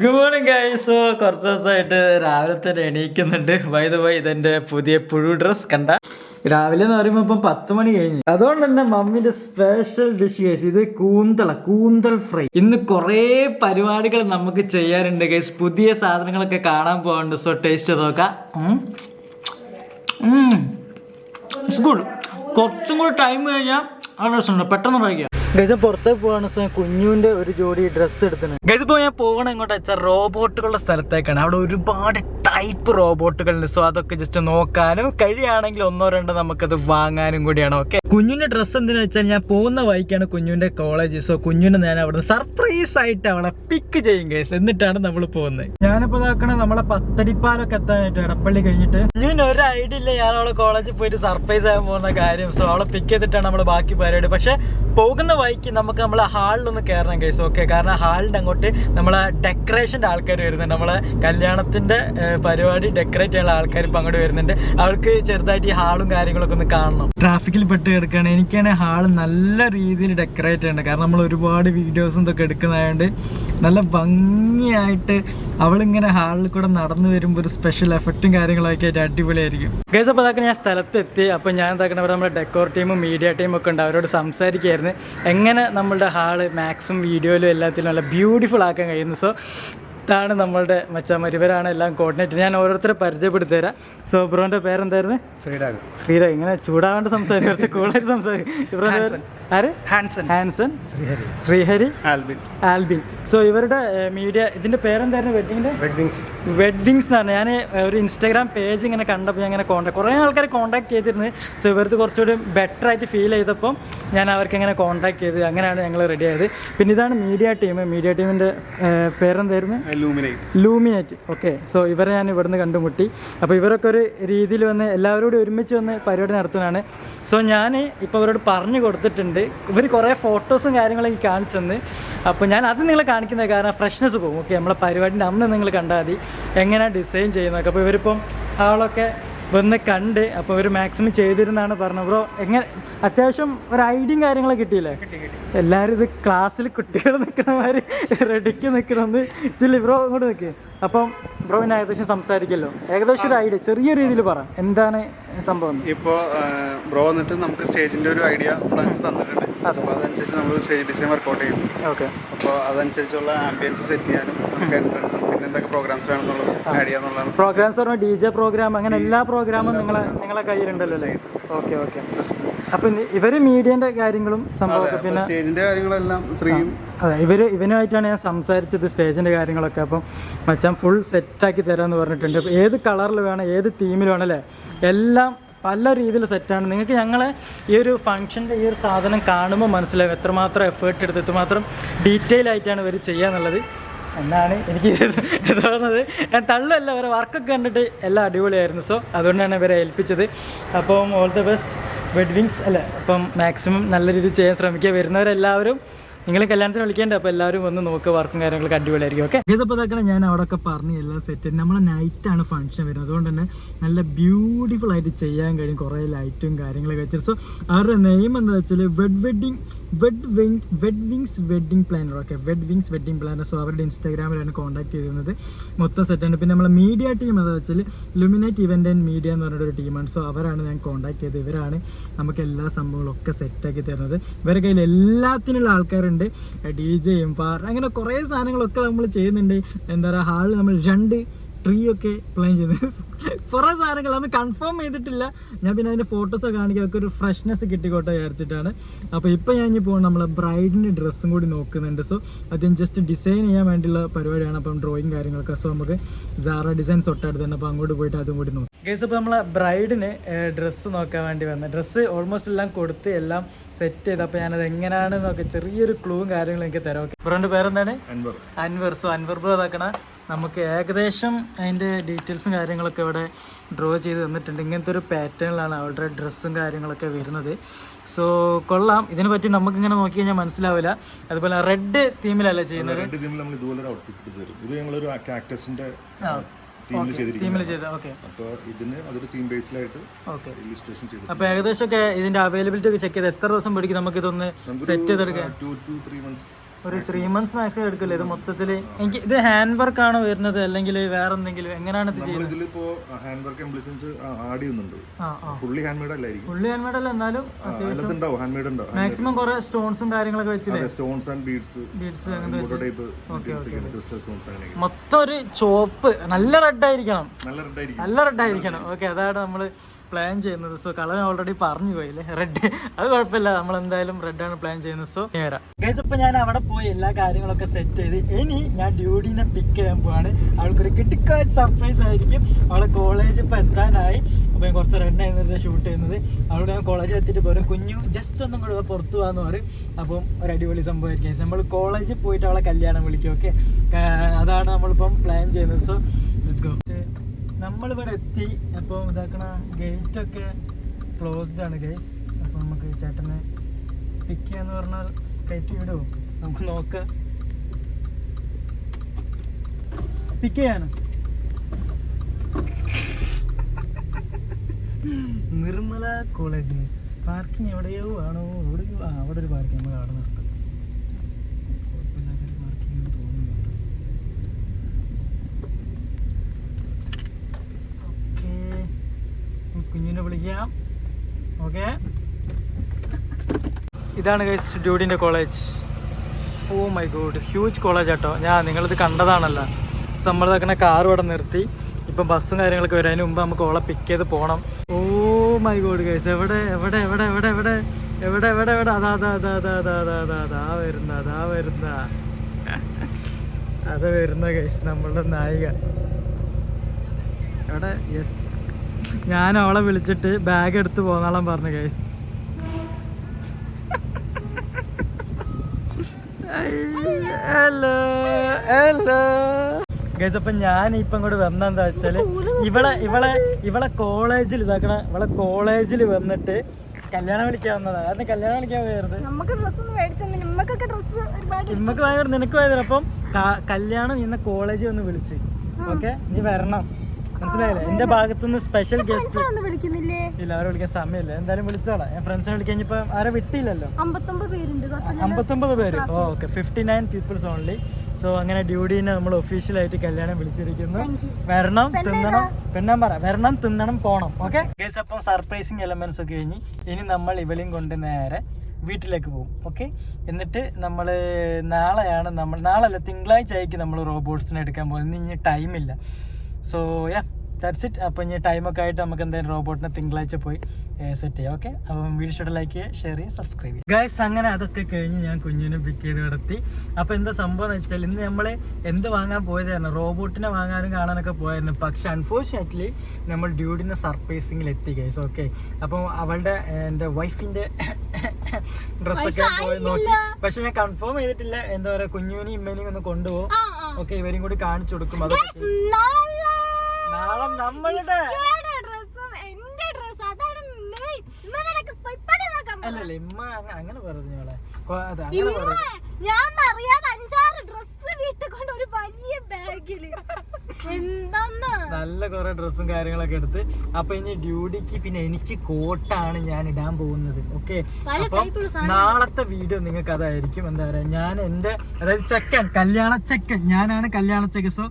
Good morning guys കുറച്ച് ദിവസമായിട്ട് രാവിലെ തന്നെ എണീക്കുന്നുണ്ട്. വൈദ വൈ ഇതെന്റെ പുതിയ പുഴു ഡ്രസ് കണ്ട? രാവിലെ എന്ന് പറയുമ്പോൾ ഇപ്പം പത്ത് മണി കഴിഞ്ഞു. അതുകൊണ്ട് തന്നെ മമ്മിന്റെ സ്പെഷ്യൽ ഡിഷ് ഗൈസ് ഇത് കൂന്തള കൂന്തൽ ഫ്രൈ. ഇന്ന് കുറേ പരിപാടികൾ നമുക്ക് ചെയ്യാറുണ്ട് ഗൈസ് പുതിയ സാധനങ്ങളൊക്കെ കാണാൻ പോകുന്നുണ്ട് സോ ടേസ്റ്റ് നോക്കാം. കുറച്ചും കൂടി ടൈം കഴിഞ്ഞാൽ ആ രസമുണ്ട് പെട്ടെന്ന് കഴിക്കാം ഗൈസ് പുറത്തേക്ക് പോവാണ്. കുഞ്ഞുവിന്റെ ഒരു ജോഡി ഡ്രസ്സ് എടുത്തിന്. ഗൈസ് ഇപ്പോൾ ഞാൻ പോകണ എങ്ങോട്ടാ വെച്ചാൽ റോബോട്ടുകളുടെ സ്ഥലത്തേക്കാണ്. അവിടെ ഒരുപാട് ടൈപ്പ് റോബോട്ടുകളുണ്ട്. സോ അതൊക്കെ ജസ്റ്റ് നോക്കാനും കഴിയുകയാണെങ്കിൽ ഒന്നോ രണ്ടോ നമുക്കത് വാങ്ങാനും കൂടിയാണ്. ഓക്കെ കുഞ്ഞിന്റെ ഡ്രസ്സ് എന്തിനാ വെച്ചാൽ ഞാൻ പോകുന്ന വഴിക്കാണ് കുഞ്ഞുവിന്റെ കോളേജ് സോ കുഞ്ഞിനെ ഞാൻ അവിടെ സർപ്രൈസ് ആയിട്ട് അവളെ പിക്ക് ചെയ്യും ഗൈസ്. എന്നിട്ടാണ് നമ്മൾ പോകുന്നത്. ഞാനിപ്പോ നോക്കണ നമ്മളെ പത്തടിപ്പാലൊക്കെ എത്താനായിട്ട് എടപ്പള്ളി കഴിഞ്ഞിട്ട്. കുഞ്ഞിന് ഒരു ഐഡിയ ഇല്ല ഞാൻ അവളെ കോളേജിൽ പോയിട്ട് സർപ്രൈസ് ആകാൻ പോകുന്ന കാര്യം. സോ അവളെ പിക്ക് ചെയ്തിട്ടാണ് നമ്മൾ ബാക്കി പരിപാടി. പക്ഷെ പോകുന്ന വഴിക്ക് നമുക്ക് നമ്മളെ ഹാളിലൊന്ന് കയറണം കേസ് ഓക്കെ കാരണം ഹാളിന്റെ അങ്ങോട്ട് നമ്മളെ ഡെക്കറേഷന്റെ ആൾക്കാർ വരുന്നുണ്ട്. നമ്മളെ കല്യാണത്തിന്റെ പരിപാടി ഡെക്കറേറ്റ് ചെയ്യാനുള്ള ആൾക്കാർ ഇപ്പം അങ്ങോട്ട് വരുന്നുണ്ട്. അവർക്ക് ചെറുതായിട്ട് ഈ ഹാളും കാര്യങ്ങളൊക്കെ ഒന്ന് കാണണം. ട്രാഫിക്കിൽ പെട്ട് കിടക്കുകയാണ് എനിക്കാണെങ്കിൽ ഹാൾ നല്ല രീതിയിൽ ഡെക്കറേറ്റ് ചെയ്യണം കാരണം നമ്മൾ ഒരുപാട് വീഡിയോസും ഇതൊക്കെ എടുക്കുന്നതായതുകൊണ്ട് നല്ല ഭംഗിയായിട്ട് അവളിങ്ങനെ ഹാളിൽ കൂടെ നടന്നു വരുമ്പോൾ ഒരു സ്പെഷ്യൽ എഫക്റ്റും കാര്യങ്ങളൊക്കെ ആയിട്ട് അടിപൊളിയായിരിക്കും. ഗൈസ് അപ്പോൾ അതൊക്കെ ഞാൻ സ്ഥലത്തെത്തി. അപ്പോൾ ഞാൻ എന്താക്കണം നമ്മുടെ ഡെക്കോർ ടീമും മീഡിയ ടീമൊക്കെ ഉണ്ട്. അവരോട് സംസാരിക്കുകയായിരുന്നു എങ്ങനെ നമ്മളുടെ ഹാൾ മാക്സിമം വീഡിയോയിലും എല്ലാത്തിലും നല്ല ബ്യൂട്ടിഫുൾ ആക്കാൻ കഴിയുന്നു. സോ ഇതാണ് നമ്മളുടെ മച്ചാമാർ ഇവരാണ് എല്ലാം കോർഡിനേറ്റ് ഞാൻ ഓരോരുത്തരെ പരിചയപ്പെടുത്തി തരാം സോ ബ്രോന്റെ പേരെന്തായിരുന്നു? ശ്രീരാഗ്. ശ്രീരാഗ്. ഇങ്ങനെ ചൂടാവേണ്ട സംസാരിക്കും. കുറച്ച് കൂളായിട്ട് സംസാരിക്കും. ഇവരുടെ ആര്? Hanson. Hanson. Sreehari. Sreehari. Albin. Albin. So ഇവരുടെ മീഡിയ ഇതിന്റെ പേരെന്തായിരുന്നു വെഡിങ്ങിന്റെ വെഡ്ഡിങ് വെഡ് വിങ്സ് പറഞ്ഞാൽ ഞാൻ ഒരു ഇൻസ്റ്റാഗ്രാം പേജ് ഇങ്ങനെ കണ്ടപ്പോൾ ഞാൻ ഇങ്ങനെ കോൺടാക്ട് കുറേ ആൾക്കാർ കോൺടാക്ട് ചെയ്തിരുന്നു. സോ ഇവർക്ക് കുറച്ചുകൂടി ബെറ്റർ ആയിട്ട് ഫീൽ ചെയ്തപ്പം ഞാൻ അവർക്ക് ഇങ്ങനെ കോൺടാക്ട് ചെയ്ത് അങ്ങനെയാണ് ഞങ്ങൾ റെഡി ആയത്. പിന്നെ ഇതാണ് മീഡിയ ടീം മീഡിയ ടീമിന്റെ പേരെന്തായിരുന്നു? ലൂമിനേറ്റ് ലൂമിനേറ്റ് ഓക്കെ സോ ഇവരെ ഞാൻ ഇവിടുന്ന് കണ്ടുമുട്ടി. അപ്പോൾ ഇവരൊക്കെ ഒരു രീതിയിൽ വന്ന് എല്ലാവരോടും ഒരുമിച്ച് വന്ന് പരിപാടി നടത്തുന്നതാണ്. സോ ഞാൻ ഇപ്പോൾ അവരോട് പറഞ്ഞു കൊടുത്തിട്ടുണ്ട്. ഇവർ കുറേ ഫോട്ടോസും കാര്യങ്ങളും എനിക്ക് കാണിച്ചു തന്ന്. അപ്പോൾ ഞാൻ അത് നിങ്ങളെ കാണിക്കുന്നത് കാരണം ഫ്രഷ്നെസ് പോകും. ഓക്കെ നമ്മളെ പരിപാടിന്റെ അന്ന് നിങ്ങൾ കണ്ടാൽ മതി. എങ്ങനെയാണ് ഡിസൈൻ ചെയ്യുന്നതൊക്കെ. അപ്പോൾ ഇവരിപ്പം ആളൊക്കെ വന്ന് കണ്ട് അപ്പോൾ ഇവർ മാക്സിമം ചെയ്തിരുന്നാണ് പറഞ്ഞത്. ബ്രോ എങ്ങനെ? അത്യാവശ്യം ഒരു ഐഡിയും കാര്യങ്ങളൊക്കെ കിട്ടിയില്ലേ? എല്ലാവരും ഇത് ക്ലാസ്സിൽ കുട്ടികൾ നിൽക്കണമാര് റെഡിക്ക് നിൽക്കണമെന്ന് ചില്ലി ബ്രോ ഇങ്ങോട്ട് നിൽക്കേ അപ്പം ബ്രോ പിന്നെ ഏകദേശം സംസാരിക്കല്ലോ. ഏകദേശം ഒരു ഐഡിയ ചെറിയ രീതിയിൽ പറ. എന്താണ് സംഭവം. ഇപ്പോൾ ബ്രോ വന്നിട്ട് നമുക്ക് സ്റ്റേജിന്റെ ഒരു ഐഡിയ പ്ലാൻസ് തന്നിട്ടുണ്ട്. അപ്പോൾ അതനുസരിച്ച് നമ്മൾ സ്റ്റേജ് ഡിസൈൻ വർക്കൗട്ട് ചെയ്യും. ഓക്കെ അപ്പോൾ അതനുസരിച്ചുള്ള ആംബിയൻസ് സെറ്റ് ചെയ്യാനും നമുക്ക് എൻട്രൻസും പിന്നെ എന്തൊക്കെ പ്രോഗ്രാംസ് വേണമെന്നുള്ളത് ആഡ് ചെയ്യാന്നുള്ളതാണ് പ്രോഗ്രാംസ് പറഞ്ഞാൽ ഡി ജെ പ്രോഗ്രാം അങ്ങനെ എല്ലാ പ്രോഗ്രാമും നിങ്ങളെ നിങ്ങളെ കയ്യിലുണ്ടല്ലോ അല്ലേ? ഓക്കെ ഓക്കെ അപ്പം ഇവർ മീഡിയന്റെ കാര്യങ്ങളും സംഭവമൊക്കെ പിന്നെ സ്റ്റേജിന്റെ കാര്യങ്ങളെല്ലാം ശ്രീയും അതെ ഇവർ ഇവനുമായിട്ടാണ് ഞാൻ സംസാരിച്ചത് സ്റ്റേജിന്റെ കാര്യങ്ങളൊക്കെ. അപ്പം മച്ചാൻ ഫുൾ സെറ്റ് ആക്കി തരാന്ന് പറഞ്ഞിട്ടുണ്ട്. ഏത് കളറിൽ വേണം ഏത് തീമിൽ വേണം അല്ലേ? എല്ലാം പല രീതിയിൽ സെറ്റാണ് നിങ്ങൾക്ക് ഞങ്ങളെ ഈ ഒരു ഫംഗ്ഷന്റെ ഈ ഒരു സാധനം കാണുമ്പോൾ മനസ്സിലാവും എത്രമാത്രം എഫേർട്ട് എടുത്ത് എത്രമാത്രം ഡീറ്റെയിൽ ആയിട്ടാണ് ഇവർ ചെയ്യാന്നുള്ളത്. എന്നാണ് എനിക്ക് തോന്നുന്നത് ഞാൻ തള്ളല്ല അവരെ വർക്കൊക്കെ കണ്ടിട്ട് എല്ലാം അടിപൊളിയായിരുന്നു. സോ അതുകൊണ്ടാണ് ഇവരെ ഏൽപ്പിച്ചത്. അപ്പം all the best wed wings അല്ലേ അപ്പം മാക്സിമം നല്ല രീതിയിൽ ചെയ്യാൻ ശ്രമിക്കുക. വരുന്നവരെല്ലാവരും നിങ്ങൾ കല്യാണത്തിന് വിളിക്കേണ്ട അപ്പോൾ എല്ലാവരും വന്ന് നോക്ക് വർക്കും കാര്യങ്ങളൊക്കെ അടിപൊളിയായിരിക്കും ഓക്കെ അപ്പോൾ ഇതാക്കണം ഞാൻ അവിടെ ഒക്കെ പറഞ്ഞ് എല്ലാം സെറ്റ് നമ്മളെ ആണ് ഫംഗ്ഷൻ വരുന്നത്. അതുകൊണ്ട് തന്നെ നല്ല ബ്യൂട്ടിഫുൾ ആയിട്ട് ചെയ്യാൻ കഴിയും. കുറേ ലൈറ്റും കാര്യങ്ങളൊക്കെ വെച്ചിട്ട്. സോ അവരുടെ നെയിം എന്താ വെച്ചാൽ wed wedding wed wing wed wings wedding planner okay wed wings wedding planner so അവരുടെ ഇൻസ്റ്റാഗ്രാമിലാണ് കോൺടാക്ട് ചെയ്തിരുന്നത്. മൊത്തം സെറ്റാണ് പിന്നെ നമ്മളെ മീഡിയ ടീം എന്താ വെച്ചാൽ ലുമിനേറ്റ് ഇവന്റ് ആൻഡ് മീഡിയ എന്ന് പറഞ്ഞൊരു ടീമാണ് സോ അവരാണ് ഞാൻ കോൺടാക്ട് ചെയ്തത്. ഇവരാണ് നമുക്ക് എല്ലാ സംഭവങ്ങളും ഒക്കെ സെറ്റാക്കി തരുന്നത്. ഇവരുടെ കയ്യിൽ എല്ലാത്തിനുള്ള ആൾക്കാരുണ്ട്. ഡി ജെയും പാർ അങ്ങനെ കുറേ സാധനങ്ങളൊക്കെ നമ്മൾ ചെയ്യുന്നുണ്ട്. എന്താ പറയുക ഹാളിൽ നമ്മൾ രണ്ട് ട്രീ ഒക്കെ പ്ലാൻ ചെയ്ത് കുറേ സാധനങ്ങൾ. അത് കൺഫേം ചെയ്തിട്ടില്ല. ഞാൻ പിന്നെ അതിന്റെ ഫോട്ടോസൊക്കെ കാണിക്കുക അതൊക്കെ ഒരു ഫ്രഷ്നെസ് കിട്ടിക്കോട്ടെ വിചാരിച്ചിട്ടാണ്. അപ്പോൾ ഇപ്പോൾ ഞാൻ ഇനി പോകുന്നത് നമ്മളെ ബ്രൈഡിന്റെ ഡ്രസ്സും കൂടി നോക്കുന്നുണ്ട്. സോ അദ്ദേഹം ജസ്റ്റ് ഡിസൈൻ ചെയ്യാൻ വേണ്ടിയുള്ള പരിപാടിയാണ്. അപ്പം ഡ്രോയിങ് കാര്യങ്ങളൊക്കെ. സോ നമുക്ക് സാറ ഡിസൈൻസ് തൊട്ടടുത്ത് തന്നെ. അപ്പോൾ അങ്ങോട്ട് പോയിട്ട് അതും കൂടി നോക്കും. ഗേസ് അപ്പോൾ നമ്മളെ ബ്രൈഡിന് ഡ്രസ്സ് നോക്കാൻ വേണ്ടി വന്നത് ഡ്രസ്സ് ഓൾമോസ്റ്റ് എല്ലാം കൊടുത്ത് എല്ലാം സെറ്റ് ചെയ്ത്. അപ്പോൾ ഞാനത് എങ്ങനെയാണ് നോക്കി ചെറിയൊരു ക്ലൂവും കാര്യങ്ങളും എനിക്ക് തരാം. ഓക്കെ ബ്രോന്റെ പേരെന്താണ്? അൻവർ. അൻവർ. സോ അൻവർ ബ്രോ ഇതാക്കണ. നമുക്ക് ഏകദേശം അതിന്റെ ഡീറ്റെയിൽസും കാര്യങ്ങളൊക്കെ ഇവിടെ ഡ്രോ ചെയ്ത് തന്നിട്ടുണ്ട്. ഇങ്ങനത്തെ ഒരു പാറ്റേണിലാണ് അവളുടെ ഡ്രസ്സും കാര്യങ്ങളൊക്കെ വരുന്നത്. സോ കൊള്ളാം. ഇതിനെ പറ്റി നമുക്കിങ്ങനെ നോക്കി കഴിഞ്ഞാൽ മനസ്സിലാവില്ല. അതുപോലെ റെഡ് തീമിലല്ല ചെയ്യുന്നത്? റെഡ് തീമിൽ നമ്മൾ ഇതുപോലെ ഒരു ഔട്ട്ഫിറ്റ് തരും. ഇത് ഞങ്ങളൊരു കാക്ടസിന്റെ തീമിൽ ചെയ്തിരിക്കുന്നത്. അപ്പോൾ ഇതിന് അതൊരു തീം ബേസിലായിട്ട് ഓക്കെ ഇല്ലുസ്ട്രേഷൻ ചെയ്ത് അപ്പോൾ ഏകദേശം ഒക്കെ ഇതിന്റെ അവൈലബിലിറ്റി ഒക്കെ ചെക്ക് ചെയ്ത് എത്ര ദിവസം പിടിക്കും? നമുക്ക് ഇതൊന്ന് സെറ്റ് ചെയ്തെടുക്കാൻ. ടു ടു ത്രീ മന്ത്സ് ഒരു ത്രീ മന്ത്സ് മാക്സിമം എടുക്കില്ല? ഇത് മൊത്തത്തിൽ എനിക്ക് ഇത് ഹാൻഡ് വർക്ക് ആണോ വരുന്നത്? അല്ലെങ്കിൽ വേറെ എന്തെങ്കിലും എങ്ങനെയാണ് ഇത് ചെയ്യുന്നത്? ഇപ്പോ ഹാൻഡ് വർക്ക് എംപ്ലിമെന്റ് ആഡ് ചെയ്യുന്നുണ്ട്. ഫുള്ളി ഹാൻഡ് മെയ്ഡ് അല്ലായിരിക്കും ഫുള്ളി ഹാൻഡ് മെയ്ഡ് അല്ല എന്നാലും അതിനകത്ത് ഉണ്ടാവും ഹാൻഡ് മെയ്ഡ് ഉണ്ടാവും മാക്സിമം കുറെ സ്റ്റോൺസും കാര്യങ്ങളൊക്കെ വെച്ചില്ലേ? Stones and beads beads type crystal stones അങ്ങനെയൊക്കെ. മൊത്തം ഒരു ചോപ്പ്. നല്ല റെഡ് ആയിരിക്കണം. നല്ല റെഡ് ആയിരിക്കണം. നല്ല റെഡ് ആയിരിക്കണം ഓക്കെ അതാണ് നമ്മൾ പ്ലാൻ ചെയ്യുന്നത്. സോ കളർ ഓൾറെഡി പറഞ്ഞു പോയില്ലേ റെഡ് അത് കുഴപ്പമില്ല. നമ്മൾ എന്തായാലും റെഡ് ആണ് പ്ലാൻ ചെയ്യുന്നത്. സോ വരാം. ഗൈസ് ഇപ്പൊ ഞാൻ അവിടെ പോയി എല്ലാ കാര്യങ്ങളൊക്കെ സെറ്റ് ചെയ്ത് ഇനി ഞാൻ ഡ്യൂഡിനെ പിക്ക് ചെയ്യാൻ പോവാണ്. അവൾക്കൊരു കിട്ടിക്കാച്ച് സർപ്രൈസ് ആയിരിക്കും. അവളെ കോളേജ് ഇപ്പൊ എത്താനായി. അപ്പോൾ ഞാൻ കുറച്ച് റെഡ് ആയിരുന്നത് ഷൂട്ട് ചെയ്യുന്നത്. അവളോട് ഞാൻ കോളേജിൽ എത്തിയിട്ട് പോരും. കുഞ്ഞു ജസ്റ്റ് ഒന്നും കൂടെ പുറത്ത് പോകാന്ന് പറയും. അപ്പം ഒരു അടിപൊളി സംഭവമായിരിക്കും നമ്മൾ കോളേജിൽ പോയിട്ട് അവളെ കല്യാണം വിളിക്കും ഓക്കെ അതാണ് നമ്മളിപ്പം പ്ലാൻ ചെയ്യുന്നത്. സോ ലെറ്റ്സ് ഗോ നമ്മളിവിടെ എത്തി. അപ്പോൾ ഇതാക്കണ ഗേറ്റൊക്കെ ക്ലോസ്ഡ് ആണ് ഗൈസ് അപ്പോൾ നമുക്ക് ചേട്ടനെ പിക്ക് ചെയ്യാന്ന് പറഞ്ഞാൽ കയറ്റി വിടുമോ നമുക്ക് നോക്കാം. പിക്ക് ചെയ്യാണ് നിർമ്മല കോളേജ് ഗൈസ് പാർക്കിംഗ് എവിടെയോ ആണോ? എവിടെയോ ആ അവിടെ ഒരു പാർക്കിംഗ് നമ്മൾ അവിടെ നിർത്താം കുഴപ്പമില്ലാത്തൊരു പാർക്കിംഗ് തോന്നുന്നു കേട്ടോ ഓക്കേ. കുഞ്ഞിനെ വിളിക്കാം. ഓക്കെ ഇതാണ് guys ഡ്യൂഡിന്റെ college oh my god huge college ആട്ടോ. ഞാൻ നിങ്ങളിത് കണ്ടതാണല്ലോ. നമ്മൾ തക്കണ കാർ ഇവിടെ നിർത്തി. ഇപ്പം ബസ്സും കാര്യങ്ങളൊക്കെ വരുന്നതിന് മുമ്പ് നമുക്ക് ഓളെ പിക്ക് ചെയ്ത് പോകണം ഓ മൈ ഗോഡ് ഗൈസ് എവിടെ എവിടെ എവിടെ എവിടെ എവിടെ? എവിടെ എവിടെ എവിടെ? അതാ അതാ അതാ അതാ അതാ അതാ അതാ അതാ വരുന്ന അതാ വരുന്ന. അത് വരുന്ന ഗൈസ് നമ്മളുടെ നായിക. എവിടെ? യെസ് ഞാൻ അവളെ വിളിച്ചിട്ട് ബാഗ് എടുത്ത് പോന്നോളാൻ പറഞ്ഞു ഗൈസ് ഹലോ ഹലോ. ഗൈസ് അപ്പം ഞാൻ ഇപ്പം ഇങ്ങോട്ട് വന്നെന്താ വെച്ചാൽ ഇവളെ ഇവളെ ഇവളെ കോളേജിൽ ഇതാക്കണ ഇവളെ കോളേജിൽ വന്നിട്ട് കല്യാണം വിളിക്കാൻ വന്നതാ. കാരണം കല്യാണം വിളിക്കാൻ പോയത് നമുക്ക് ഡ്രസ്സ് ഭയങ്കര നിനക്ക് പോയതല്ല അപ്പം കല്യാണം ഇന്ന് കോളേജിൽ വന്ന് വിളിച്ച്. ഓക്കെ നീ വരണം. മനസ്സിലായില്ലേ? എന്റെ ഭാഗത്തുനിന്ന് സ്പെഷ്യൽ ഗസ്റ്റ് വിളിക്കുന്നില്ലേ? ഇല്ല അവരെ വിളിക്കാൻ സമയമില്ല. എന്തായാലും വിളിച്ചോളാം. ഞാൻ ഫ്രണ്ട്സിനെ വിളിക്കാൻ ഇപ്പൊ ആരെ വിട്ടില്ലല്ലോ? അമ്പത്തൊമ്പത് പേര്. Okay fifty nine peoples only so അങ്ങനെ ഡ്യൂഡീനെ നമ്മൾ ഒഫീഷ്യലായിട്ട് കല്യാണം വിളിച്ചിരിക്കുന്നു. വരണം തിന്നണം. പെണ്ണാൻ പറ. വരണം തിന്നണം പോണം. ഓക്കെ ഗേസ് അപ്പം സർപ്രൈസിങ് എലമെന്റ്സ് ഒക്കെ കഴിഞ്ഞ് ഇനി നമ്മൾ ഇവളെയും കൊണ്ട് നേരെ വീട്ടിലേക്ക് പോകും. ഓക്കെ എന്നിട്ട് നമ്മൾ നാളെയാണ് നമ്മൾ നാളെ അല്ല തിങ്കളാഴ്ച ആയിരിക്കും നമ്മൾ റോബോട്ട്സിനെ എടുക്കാൻ പോകുന്നത്. ഇനി ടൈമില്ല സോ യാ ദാറ്റ്സ് ഇറ്റ് അപ്പോൾ ഇനി ടൈമൊക്കെ ആയിട്ട് നമുക്ക് എന്തായാലും റോബോട്ടിനെ തിങ്കളാഴ്ച പോയി സെറ്റ് ചെയ്യാം ഓക്കെ അപ്പം വീഡിയോ ഷോട്ട് ലൈക്ക് ചെയ്യുക ഷെയർ ചെയ്യുക സബ്സ്ക്രൈബ് ചെയ്യുക. ഗൈസ് അങ്ങനെ അതൊക്കെ കഴിഞ്ഞ് ഞാൻ കുഞ്ഞിനെ പിക്ക് ചെയ്ത് കിടത്തി. അപ്പോൾ എന്താ സംഭവം എന്ന് വെച്ചാൽ ഇന്ന് നമ്മൾ എന്ത് വാങ്ങാൻ പോയതായിരുന്നു? റോബോട്ടിനെ വാങ്ങാനും കാണാനൊക്കെ പോയായിരുന്നു. പക്ഷേ അൺഫോർച്ചുനേറ്റ്ലി നമ്മൾ ഡ്യൂഡിനെ സർപ്രൈസിങ്ങിൽ എത്തി ഗൈസ് ഓക്കെ അപ്പോൾ അവളുടെ എന്റെ വൈഫിന്റെ ഡ്രസ്സൊക്കെ പോയി നോക്കി. പക്ഷെ ഞാൻ കൺഫേം ചെയ്തിട്ടില്ല. എന്താ പറയുക കുഞ്ഞുവിനെയും ഇമ്മേനെയും ഒന്ന് കൊണ്ടുപോകും. ഓക്കെ ഇവരും കൂടി കാണിച്ചു കൊടുക്കും. അതൊക്കെ. നാളെ നമ്മളുടെ അല്ലല്ല ഇമ്മ അങ്ങനെ പറഞ്ഞു അവളെ അങ്ങനെ പറഞ്ഞു. ഞാൻ അറിയാതെ അഞ്ചാറ് ഡ്രസ് വീട്ടിൽ കൊണ്ട് ഒരു വലിയ ബാഗിൽ. എന്താന്ന്? നല്ല കുറെ ഡ്രസ്സും കാര്യങ്ങളൊക്കെ എടുത്ത്. അപ്പൊ ഇനി ഡ്യൂട്ടിക്ക് പിന്നെ എനിക്ക് കോട്ടാണ് ഞാൻ ഇടാൻ പോകുന്നത്. ഓക്കെ? അപ്പം നാളത്തെ വീഡിയോ നിങ്ങൾക്ക് അതായിരിക്കും. എന്താ പറയാ ഞാൻ എന്റെ അതായത് ചെക്കൻ കല്യാണ ചെക്കൻ. ഞാനാണ് കല്യാണ ചെക്കൻ. സോ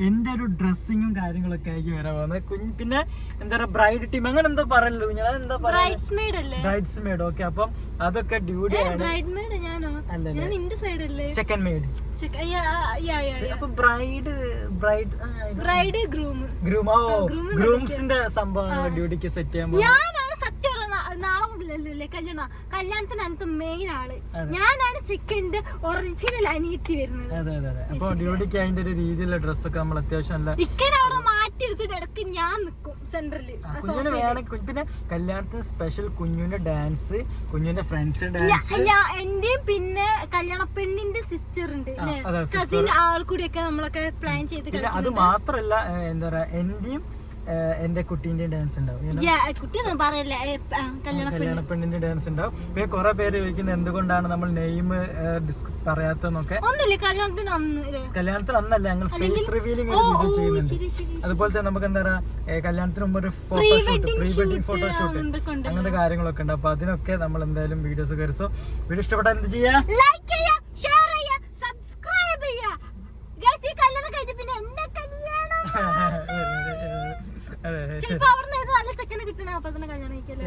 എന്റെ ഒരു ഡ്രസ്സിങ്ങും കാര്യങ്ങളൊക്കെ ആയിരിക്കും വരാൻ പോകുന്നത്. കുഞ്ഞ് പിന്നെ എന്താ പറയുക ബ്രൈഡ് ടീം അങ്ങനെ എന്താ പറയല്ലോ ഞാൻ എന്താ പറയുക ബ്രൈഡ്സ് മെയ്ഡ് ഓക്കെ അപ്പം അതൊക്കെ ഡ്യൂടി ബ്രൈഡ് മെയ്ഡ് ഞാനോ? ഞാൻ നിന്റെ സൈഡ് അല്ലേ? ചെക്കൻ മെയ്ഡ് അപ്പൊ bride bride bride groom groom oh ഗ്രൂംസിന്റെ സംഭവമാണ് ഡ്യൂട്ടിക്ക് സെറ്റ് ചെയ്യാൻ പോകും ഞാനാണ് സത്യം പറഞ്ഞ നാ- നാളെ കല്യാണ? കല്യാണം കല്യാണത്തിന് അനത്ത് മെയിൻ ആൾ. ഞാനാണ് ചിക്കന്റെ ഒറിജിനൽ അനിയത്തി വരുന്നത്. അതെ അതെ അതെ. അപ്പൊ ഡ്യൂട്ടിക്ക് അതിന്റെ ഒരു രീതിയിലുള്ള ഡ്രസ്സൊക്കെ നമ്മൾ അത്യാവശ്യം നല്ല ഇക്കനെ മാറ്റി എടുത്തിട്ട് ഇടയ്ക്ക് ഞാൻ നിക്കും കുഞ്ഞിന് പിന്നെ കല്യാണത്തിന് സ്പെഷ്യൽ കുഞ്ഞിന്റെ ഡാൻസ് കുഞ്ഞിന്റെ ഫ്രണ്ട്സ് ഡാൻസ് എന്റെയും പിന്നെ കല്യാണ പെണ്ണിന്റെ സിസ്റ്റർ ഉണ്ട് കസിൻ ആൾ കൂടിയൊക്കെ നമ്മളൊക്കെ പ്ലാൻ ചെയ്ത് അത് മാത്രല്ല എന്താ പറയാ എന്റെയും എന്റെ കുട്ടീന്റെ ഡാൻസ് ഉണ്ടാവും you യാ- കുട്ടിയൊന്നും പറയല്ലേ? ഏ, ആ, കല്യാണ കല്യാണ പെണ്ണിന്റെ ഡാൻസ് ഉണ്ടാവും. പിന്നെ കുറെ പേര് ചോദിക്കുന്നത് എന്തുകൊണ്ടാണ് നമ്മൾ നെയിം പറയാത്തതെന്നൊക്കെ? കല്യാണത്തിന് അന്ന് കല്യാണത്തിന് അന്നല്ല ഞങ്ങൾ ഫേസ് റിവീലിംഗ് വീഡിയോ ചെയ്യുന്നുണ്ട്. അതുപോലെ തന്നെ നമുക്ക് എന്താ പറയാ കല്യാണത്തിന് മുമ്പ് ഒരു photoshoot pre wedding photoshoot shoot അങ്ങനത്തെ കാര്യങ്ങളൊക്കെ ഉണ്ട്. അപ്പൊ അതിനൊക്കെ നമ്മൾ എന്തായാലും വീഡിയോസ് കയറി സോ വീഡിയോ ഇഷ്ടപ്പെട്ടാൽ എന്ത് ചെയ്യാ? അപ്പൊ തന്നെ കല്യാണം കഴിക്കല്ലേ?